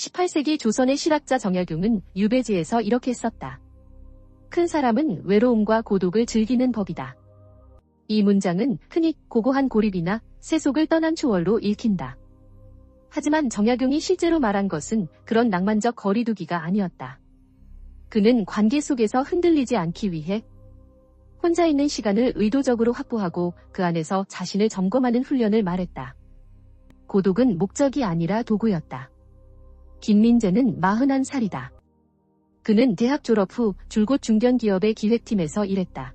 18세기 조선의 실학자 정약용은 유배지에서 이렇게 썼다. 큰 사람은 외로움과 고독을 즐기는 법이다. 이 문장은 흔히 고고한 고립이나 세속을 떠난 초월로 읽힌다. 하지만 정약용이 실제로 말한 것은 그런 낭만적 거리두기가 아니었다. 그는 관계 속에서 흔들리지 않기 위해 혼자 있는 시간을 의도적으로 확보하고 그 안에서 자신을 점검하는 훈련을 말했다. 고독은 목적이 아니라 도구였다. 김민재는 41살이다. 그는 대학 졸업 후 줄곧 중견기업의 기획팀에서 일했다.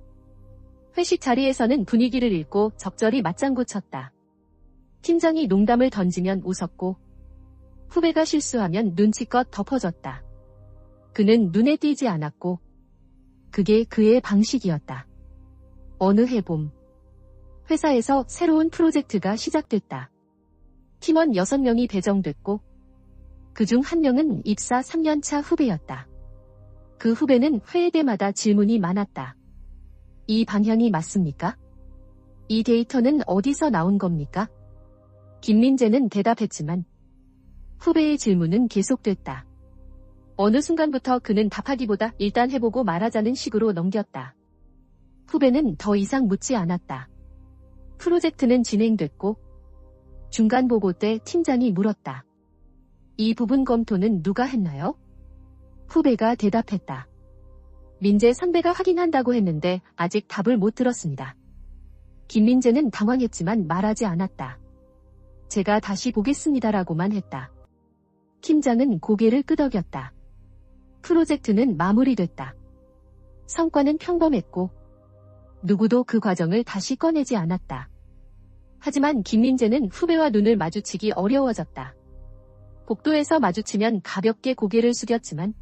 회식 자리에서는 분위기를 읽고 적절히 맞장구 쳤다. 팀장이 농담을 던지면 웃었고 후배가 실수하면 눈치껏 덮어줬다. 그는 눈에 띄지 않았고 그게 그의 방식이었다. 어느 해봄 회사에서 새로운 프로젝트가 시작됐다. 팀원 6명이 배정됐고 그중 한 명은 입사 3년차 후배였다. 그 후배는 회의 때마다 질문이 많았다. 이 방향이 맞습니까? 이 데이터는 어디서 나온 겁니까? 김민재는 대답했지만 후배의 질문은 계속됐다. 어느 순간부터 그는 답하기보다 일단 해보고 말하자는 식으로 넘겼다. 후배는 더 이상 묻지 않았다. 프로젝트는 진행됐고 중간 보고 때 팀장이 물었다. 이 부분 검토는 누가 했나요? 후배가 대답했다. 민재 선배가 확인한다고 했는데 아직 답을 못 들었습니다. 김민재는 당황했지만 말하지 않았다. 제가 다시 보겠습니다라고만 했다. 팀장은 고개를 끄덕였다. 프로젝트는 마무리됐다. 성과는 평범했고 누구도 그 과정을 다시 꺼내지 않았다. 하지만 김민재는 후배와 눈을 마주치기 어려워졌다. 복도에서 마주치면 가볍게 고개를 숙였지만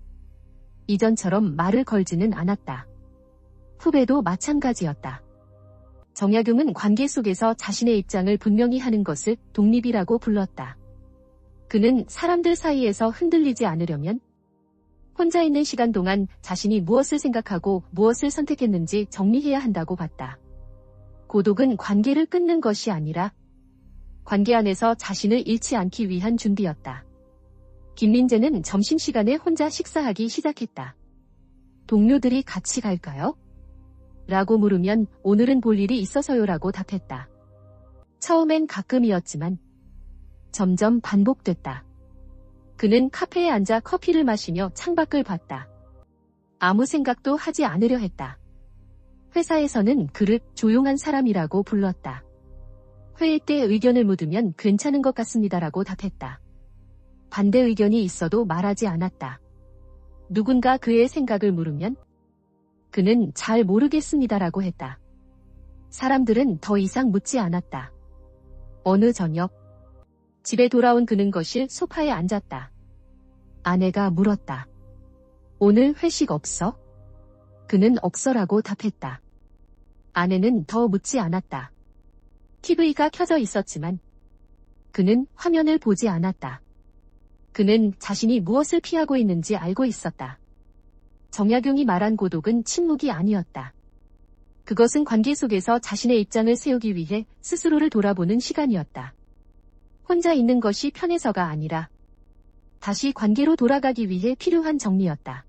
이전처럼 말을 걸지는 않았다. 후배도 마찬가지였다. 정약용은 관계 속에서 자신의 입장을 분명히 하는 것을 독립이라고 불렀다. 그는 사람들 사이에서 흔들리지 않으려면 혼자 있는 시간 동안 자신이 무엇을 생각하고 무엇을 선택했는지 정리해야 한다고 봤다. 고독은 관계를 끊는 것이 아니라 관계 안에서 자신을 잃지 않기 위한 준비였다. 김민재는 점심시간에 혼자 식사하기 시작했다. 동료들이 같이 갈까요? 라고 물으면 오늘은 볼 일이 있어서요 라고 답했다. 처음엔 가끔이었지만 점점 반복됐다. 그는 카페에 앉아 커피를 마시며 창밖을 봤다. 아무 생각도 하지 않으려 했다. 회사에서는 그를 조용한 사람이라고 불렀다. 회의 때 의견을 묻으면 괜찮은 것 같습니다라고 답했다. 반대 의견이 있어도 말하지 않았다. 누군가 그의 생각을 물으면 그는 잘 모르겠습니다라고 했다. 사람들은 더 이상 묻지 않았다. 어느 저녁 집에 돌아온 그는 거실 소파에 앉았다. 아내가 물었다. 오늘 회식 없어? 그는 없어라고 답했다. 아내는 더 묻지 않았다. TV가 켜져 있었지만 그는 화면을 보지 않았다. 그는 자신이 무엇을 피하고 있는지 알고 있었다. 정약용이 말한 고독은 침묵이 아니었다. 그것은 관계 속에서 자신의 입장을 세우기 위해 스스로를 돌아보는 시간이었다. 혼자 있는 것이 편해서가 아니라 다시 관계로 돌아가기 위해 필요한 정리였다.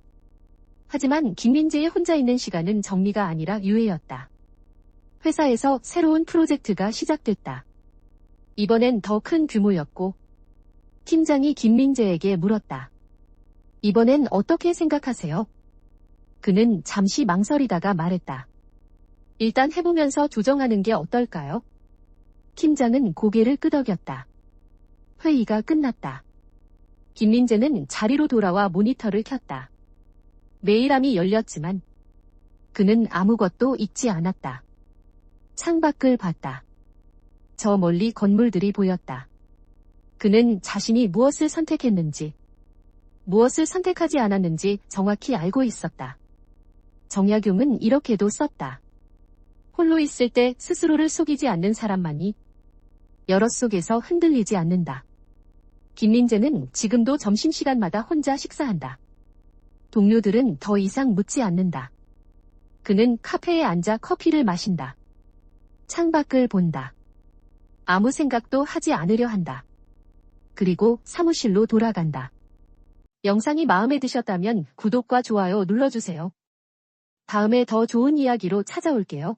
하지만 김민재의 혼자 있는 시간은 정리가 아니라 유예였다. 회사에서 새로운 프로젝트가 시작됐다. 이번엔 더 큰 규모였고 팀장이 김민재에게 물었다. 이번엔 어떻게 생각하세요? 그는 잠시 망설이다가 말했다. 일단 해보면서 조정하는 게 어떨까요? 팀장은 고개를 끄덕였다. 회의가 끝났다. 김민재는 자리로 돌아와 모니터를 켰다. 메일함이 열렸지만 그는 아무것도 읽지 않았다. 창밖을 봤다. 저 멀리 건물들이 보였다. 그는 자신이 무엇을 선택했는지, 무엇을 선택하지 않았는지 정확히 알고 있었다. 정약용은 이렇게도 썼다. 홀로 있을 때 스스로를 속이지 않는 사람만이 여러 속에서 흔들리지 않는다. 김민재는 지금도 점심시간마다 혼자 식사한다. 동료들은 더 이상 묻지 않는다. 그는 카페에 앉아 커피를 마신다. 창밖을 본다. 아무 생각도 하지 않으려 한다. 그리고 사무실로 돌아간다. 영상이 마음에 드셨다면 구독과 좋아요 눌러주세요. 다음에 더 좋은 이야기로 찾아올게요.